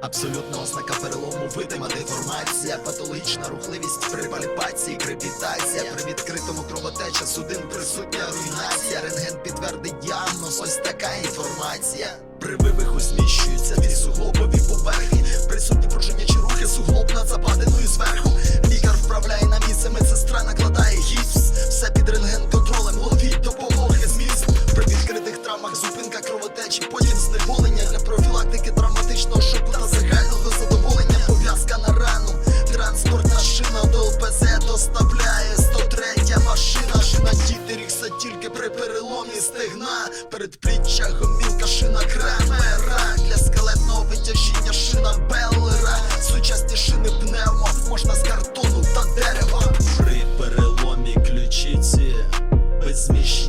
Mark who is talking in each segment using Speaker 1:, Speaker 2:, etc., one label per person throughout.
Speaker 1: Абсолютно ознака перелому видима деформація, патологічна рухливість при паліпації, крепітація, при відкритому кровотеча судин присутня руйнація, рентген підтвердить діагноз, ось така інформація. При вивиху зміщуються від суглобові поверхні, присутні пружинячі Перед передпліччя, гомілка, шина кремера для скелетного витяжіння шина беллера Сучасні шини пневмо, можна з картону та дерева. При переломі ключиці безміщення.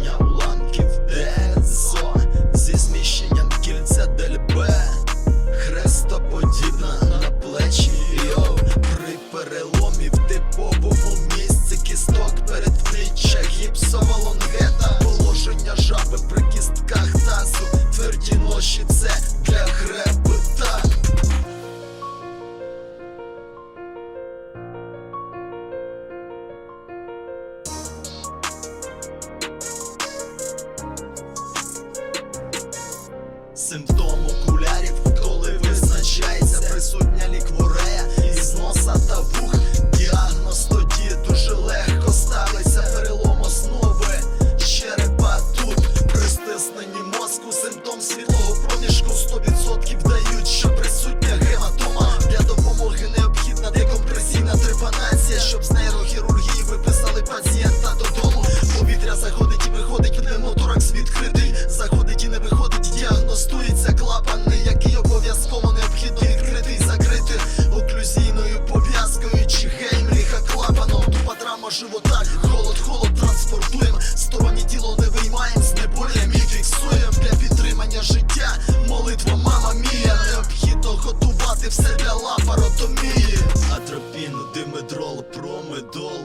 Speaker 1: лапаротомії, атропіну, димедрол, промедол.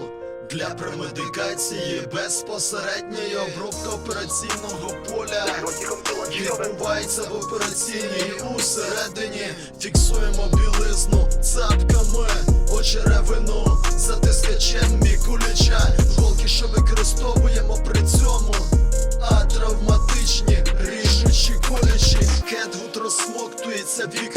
Speaker 1: Для премедикації безпосередньої обробка операційного поля. Відбувається в операційній. Усередині. Фіксуємо білизну цапками, очеревину, затискачем мікуляча, голки, що використовуємо при цьому, а травматичні, ріжучі колячі, кетгут розсмоктується вік.